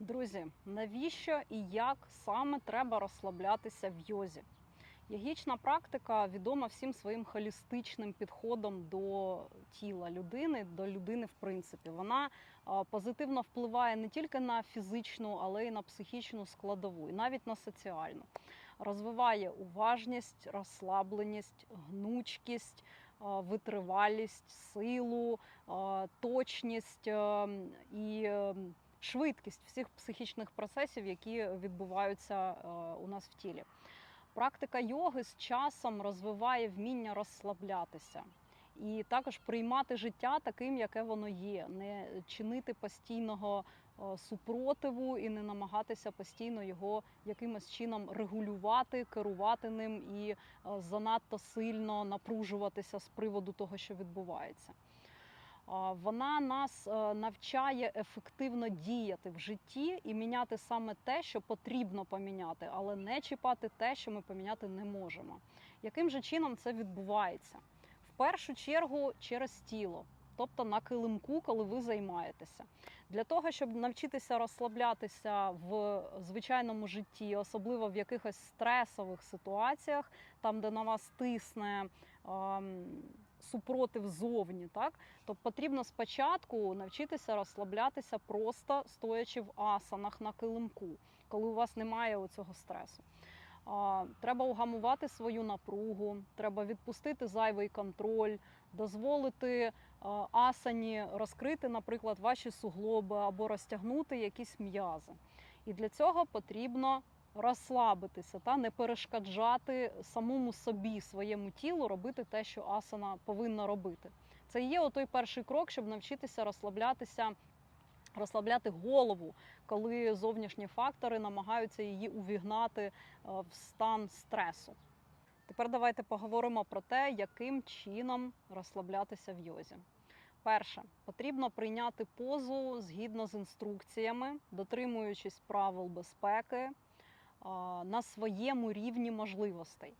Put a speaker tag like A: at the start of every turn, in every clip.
A: Друзі, навіщо і як саме треба розслаблятися в йозі? Йогічна практика відома всім своїм холістичним підходом до тіла людини, до людини, в принципі. Вона позитивно впливає не тільки на фізичну, але й на психічну складову, і навіть на соціальну. Розвиває уважність, розслабленість, гнучкість, витривалість, силу, точність і е, швидкість всіх психічних процесів, які відбуваються е, у нас в тілі. Практика йоги з часом розвиває вміння розслаблятися і також приймати життя таким, яке воно є, не чинити постійного е, супротиву і не намагатися постійно його якимось чином регулювати, керувати ним і е, занадто сильно напружуватися з приводу того, що відбувається. Вона нас е, навчає ефективно діяти в житті і міняти саме те, що потрібно поміняти, але не чіпати те, що ми поміняти не можемо. Яким же чином це відбувається? В першу чергу через тіло, тобто на килимку, коли ви займаєтеся. Для того, щоб навчитися розслаблятися в звичайному житті, особливо в якихось стресових ситуаціях, там, де на вас тисне. ем, Супротив зовні, так то потрібно спочатку навчитися розслаблятися, просто стоячи в асанах на килимку, коли у вас немає цього стресу. Треба угамувати свою напругу, треба відпустити зайвий контроль, дозволити асані розкрити, наприклад, ваші суглоби або розтягнути якісь м'язи. І для цього потрібно розслабитися та не перешкоджати самому собі, своєму тілу робити те, що асана повинна робити. Це є отой перший крок, щоб навчитися розслаблятися, розслабляти голову, коли зовнішні фактори намагаються її увігнати е, в стан стресу. Тепер давайте поговоримо про те, яким чином розслаблятися в йозі. Перше, потрібно прийняти позу згідно з інструкціями, дотримуючись правил безпеки на своєму рівні можливостей.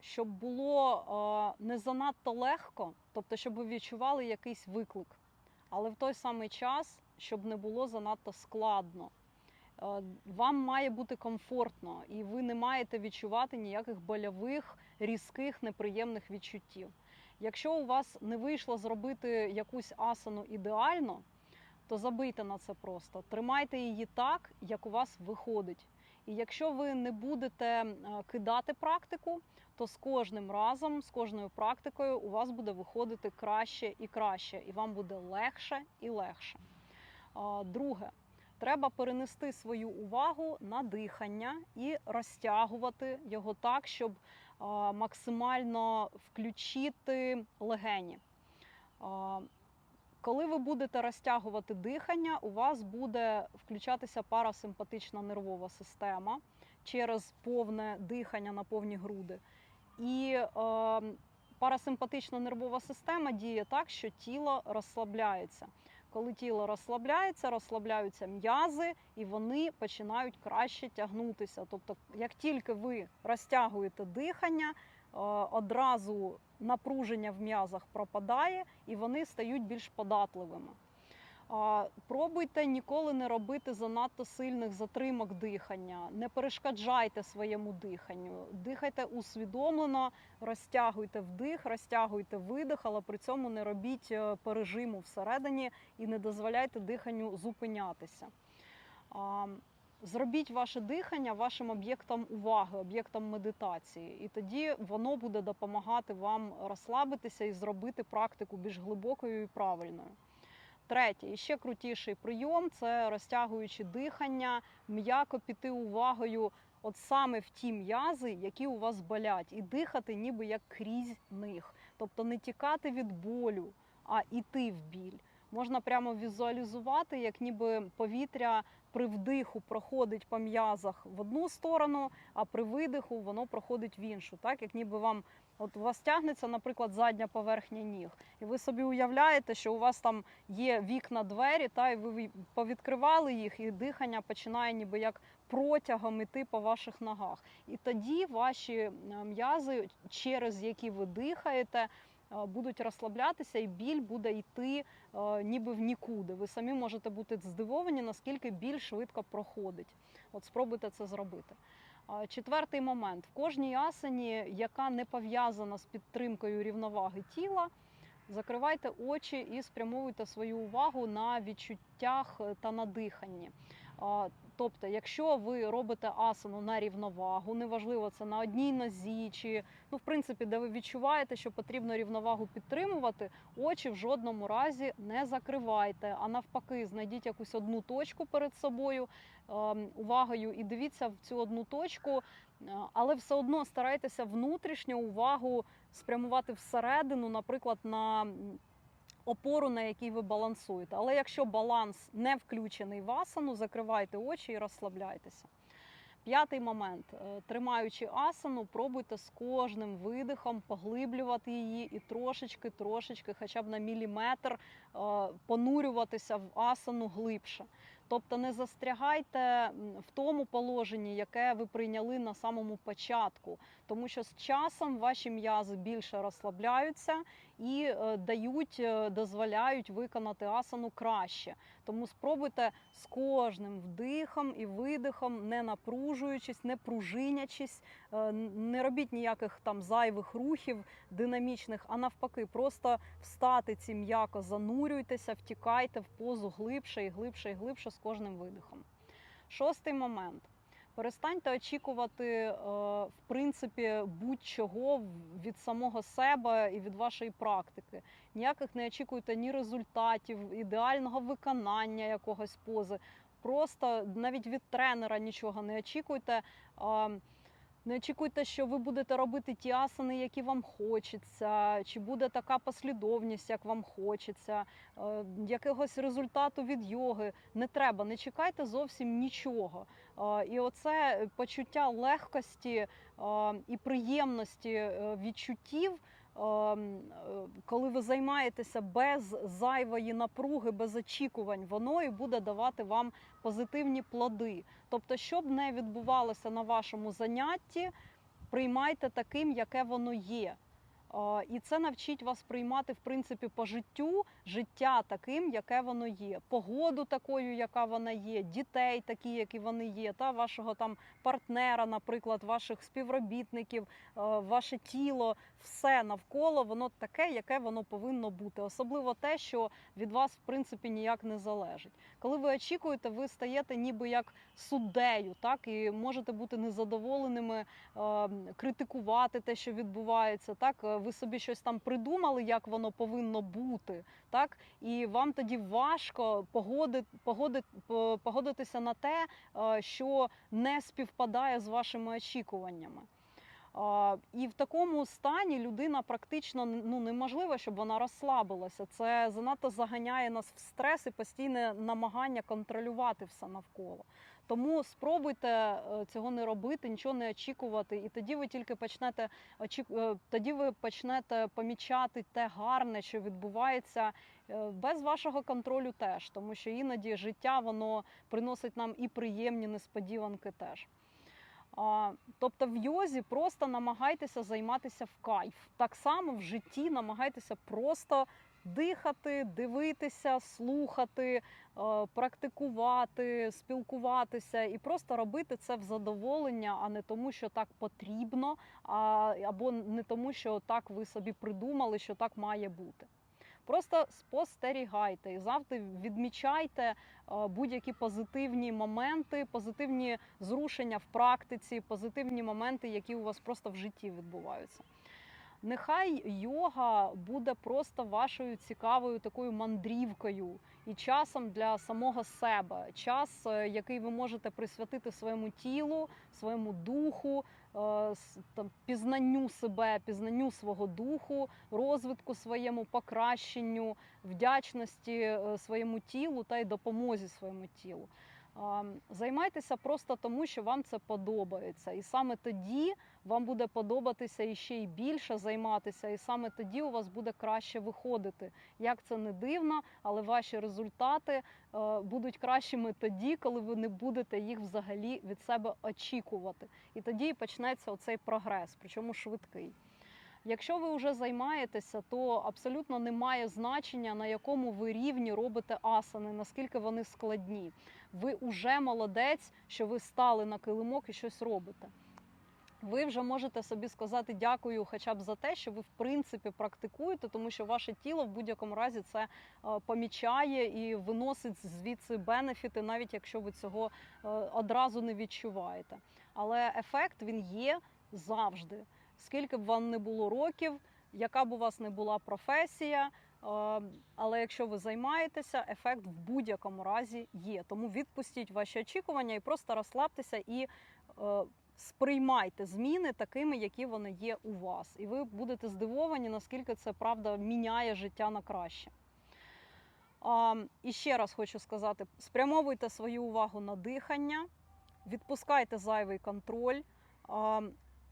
A: Щоб було не занадто легко, тобто, щоб ви відчували якийсь виклик, але в той самий час, щоб не було занадто складно. Вам має бути комфортно, і ви не маєте відчувати ніяких больових, різких, неприємних відчуттів. Якщо у вас не вийшло зробити якусь асану ідеально, то забийте на це просто. Тримайте її так, як у вас виходить. І якщо ви не будете е, кидати практику, то з кожним разом, з кожною практикою у вас буде виходити краще і краще, і вам буде легше і легше. Друге, треба перенести свою увагу на дихання і розтягувати його так, щоб максимально включити легені. Коли ви будете розтягувати дихання, у вас буде включатися парасимпатична нервова система через повне дихання на повні груди. І е, парасимпатична нервова система діє так, що тіло розслабляється. Коли тіло розслабляється, розслабляються м'язи, і вони починають краще тягнутися. Тобто, як тільки ви розтягуєте дихання, одразу напруження в м'язах пропадає і вони стають більш податливими. Пробуйте ніколи не робити занадто сильних затримок дихання, не перешкоджайте своєму диханню. Дихайте усвідомлено, розтягуйте вдих, розтягуйте видих, але при цьому не робіть е, пережиму всередині і не дозволяйте диханню зупинятися. Зробіть ваше дихання вашим об'єктом уваги, об'єктом медитації, і тоді воно буде допомагати вам розслабитися і зробити практику більш глибокою і правильною. Третє, і ще крутіший прийом це розтягуючи дихання, м'яко піти увагою от саме в ті м'язи, які у вас болять, і дихати ніби як крізь них. Тобто не тікати від болю, а йти в біль. Можна прямо візуалізувати, як ніби повітря при вдиху проходить по м'язах в одну сторону, а при видиху воно проходить в іншу. Так, як ніби вам от у вас тягнеться, наприклад, задня поверхня ніг, і ви собі уявляєте, що у вас там є вікна, двері, та і ви повідкривали їх, і дихання починає ніби як протягом іти по ваших ногах. І тоді ваші е, м'язи, через які ви дихаєте, будуть розслаблятися, і біль буде йти е, ніби в нікуди. Ви самі можете бути здивовані, наскільки біль швидко проходить. От спробуйте це зробити. Четвертий момент: в кожній асані, яка не пов'язана з підтримкою рівноваги тіла, закривайте очі і спрямовуйте свою увагу на відчуттях е, та на диханні. Тобто, якщо ви робите асану на рівновагу, неважливо це на одній нозі, чи ну, в принципі, де ви відчуваєте, що потрібно рівновагу підтримувати, очі в жодному разі не закривайте, а навпаки, знайдіть якусь одну точку перед собою ем, увагою і дивіться в цю одну точку, е, але все одно старайтеся внутрішню увагу спрямувати всередину, наприклад, на опору, на якій ви балансуєте. Але якщо баланс не включений в асану, закривайте очі і розслабляйтеся. П'ятий момент. Е, Тримаючи асану, пробуйте з кожним видихом поглиблювати її і трошечки, трошечки, хоча б на міліметр, е, понурюватися в асану глибше. Тобто не застрягайте в тому положенні, яке ви прийняли на самому початку, тому що з часом ваші м'язи більше розслабляються і е, дають, е, дозволяють виконати асану краще. Тому спробуйте з кожним вдихом і видихом, не напружуючись, не пружинячись, е, не робіть ніяких там зайвих рухів динамічних, а навпаки, просто встати ці м'яко, занурюйтеся, втікайте в позу глибше і глибше і глибше з кожним видихом. Шостий момент. Перестаньте очікувати, е, в принципі, будь-чого від самого себе і від вашої практики. Ніяких не очікуйте ні результатів, ідеального виконання якогось пози. Просто навіть від тренера нічого не очікуйте. Не очікуйте, що ви будете робити ті асани, які вам хочеться, чи буде така послідовність, як вам хочеться, е, якогось результату від йоги. Не треба, не чекайте зовсім нічого. Е, І оце почуття легкості е, і приємності відчуттів. Е, м, е, Коли ви займаєтеся без зайвої напруги, без очікувань, воно і буде давати вам позитивні плоди. Тобто, що б не відбувалося на вашому занятті, приймайте таким, яке воно є. І це навчить вас приймати в принципі по життю життя таким, яке воно є, погоду такою, яка вона є, дітей такі, які вони є, та вашого там партнера, наприклад, ваших співробітників, ваше тіло, все навколо воно таке, яке воно повинно бути. Особливо те, що від вас в принципі ніяк не залежить. Коли ви очікуєте, ви стаєте ніби як суддею, так і можете бути незадоволеними, критикувати те, що відбувається. Так, ви собі щось там придумали, як воно повинно бути, так і вам тоді важко погодити, погодити, погодитися на те, е, що не співпадає з вашими очікуваннями. І в такому стані людина практично ну неможливо, щоб вона розслабилася. Це занадто заганяє нас в стрес і постійне намагання контролювати все навколо. Тому спробуйте е, цього не робити, нічого не очікувати, і тоді ви тільки почнете е, тоді ви почнете помічати те гарне, що відбувається е, без вашого контролю, теж тому що іноді життя воно приносить нам і приємні несподіванки теж. А, Тобто в йозі просто намагайтеся займатися в кайф. Так само в житті намагайтеся просто дихати, дивитися, слухати, е, практикувати, спілкуватися і просто робити це в задоволення, а не тому, що так потрібно, або не тому, що так ви собі придумали, що так має бути. Просто спостерігайте і завжди відмічайте е, будь-які позитивні моменти, позитивні зрушення в практиці, позитивні моменти, які у вас просто в житті відбуваються. Нехай йога буде просто вашою цікавою такою мандрівкою і часом для самого себе, час, е, який ви можете присвятити своєму тілу, своєму духу, е, там, пізнанню себе, пізнанню свого духу, розвитку своєму, покращенню, вдячності е, своєму тілу та й допомозі своєму тілу. Займайтеся просто тому, що вам це подобається, і саме тоді вам буде подобатися і ще й більше займатися, і саме тоді у вас буде краще виходити. Як це не дивно, але ваші результати е, будуть кращими тоді, коли ви не будете їх взагалі від себе очікувати. І тоді почнеться оцей прогрес, причому швидкий. Якщо ви вже займаєтеся, то абсолютно не має значення, на якому ви рівні робите асани, наскільки вони складні. Ви вже молодець, що ви стали на килимок і щось робите. Ви вже можете собі сказати дякую, хоча б за те, що ви в принципі практикуєте, тому що ваше тіло в будь-якому разі це е, помічає і виносить звідси бенефіти, навіть якщо ви цього е, одразу не відчуваєте. Але ефект він є завжди. Скільки б вам не було років, яка б у вас не була професія. Е, Але якщо ви займаєтеся, ефект в будь-якому разі є. Тому відпустіть ваші очікування і просто розслабтеся і е, сприймайте зміни такими, які вони є у вас. І ви будете здивовані, наскільки це правда міняє життя на краще. І ще раз хочу сказати: спрямовуйте свою увагу на дихання, відпускайте зайвий контроль,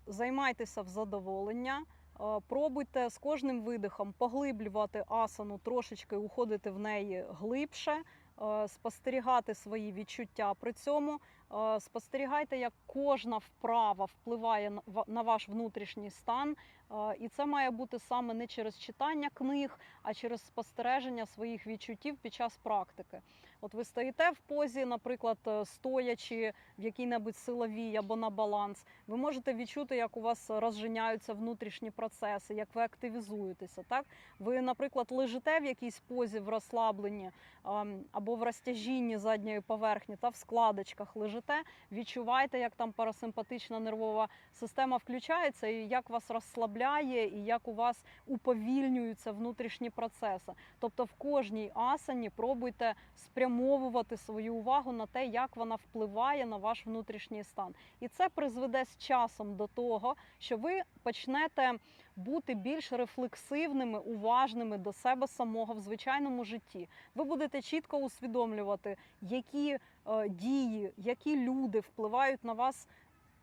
A: займайтеся в задоволення. А, Пробуйте з кожним видихом поглиблювати асану, трошечки уходити в неї глибше, е, спостерігати свої відчуття при цьому. Е, Спостерігайте, як кожна вправа впливає на ваш внутрішній стан. Е, І це має бути саме не через читання книг, а через спостереження своїх відчуттів під час практики. От ви стоїте в позі, наприклад, е, стоячи в якій-небудь силовій або на баланс. Ви можете відчути, як у вас розженяються внутрішні процеси, як ви активізуєтеся. Так, ви, наприклад, лежите в якійсь позі в розслабленні ем, або в розтяжінні задньої поверхні та в складочках лежите. Відчуваєте, як там парасимпатична нервова система включається, і як вас розслабляє, і як у вас уповільнюються внутрішні процеси. Тобто в кожній асані пробуйте спрямовувати свою увагу на те, як вона впливає на ваш внутрішній стан. І це призведе з часом до того, що ви почнете бути більш рефлексивними, уважними до себе самого в звичайному житті. Ви будете чітко усвідомлювати, які е, дії, які люди впливають на вас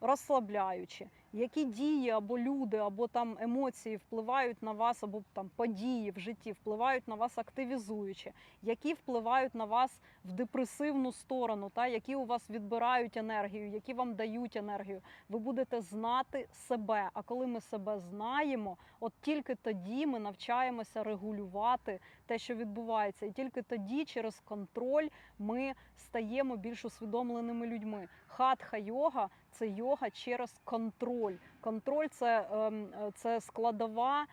A: розслабляючи, які дії або люди, або там емоції впливають на вас, або там події в житті впливають на вас активізуючи, які впливають на вас в депресивну сторону, та які у вас відбирають енергію, які вам дають енергію. Ви будете знати себе. А коли ми себе знаємо, от тільки тоді ми навчаємося регулювати те, що відбувається, і тільки тоді, через контроль, ми стаємо більш усвідомленими людьми. Хатха йога це йога через контроль. Контроль це, ем, це складова, е,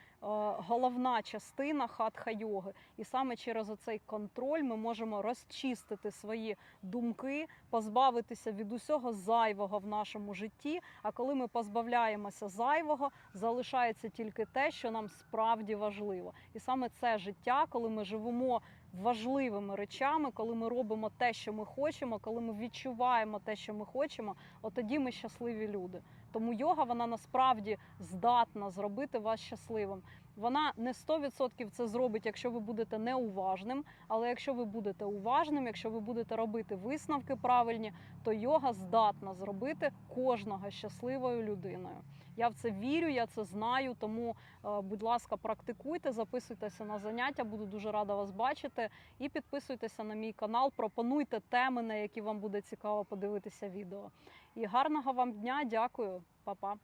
A: головна частина хатха йоги. І саме через оцей контроль ми можемо розчистити свої думки, позбавитися від усього зайвого в нашому житті. А коли ми позбавляємося зайвого, залишається тільки те, що нам справді важливо. І саме це життя, коли ми живемо важливими речами, коли ми робимо те, що ми хочемо, коли ми відчуваємо те, що ми хочемо, от тоді ми щасливі люди. Тому йога вона насправді здатна зробити вас щасливим. Вона не 100% це зробить, якщо ви будете неуважним. Але якщо ви будете уважним, якщо ви будете робити висновки правильні, то йога здатна зробити кожного щасливою людиною. Я в це вірю, я це знаю. Тому, е, будь ласка, практикуйте, записуйтеся на заняття. Буду дуже рада вас бачити. І підписуйтеся на мій канал. Пропонуйте теми, на які вам буде цікаво подивитися відео. І гарного вам дня! Дякую, Па-па!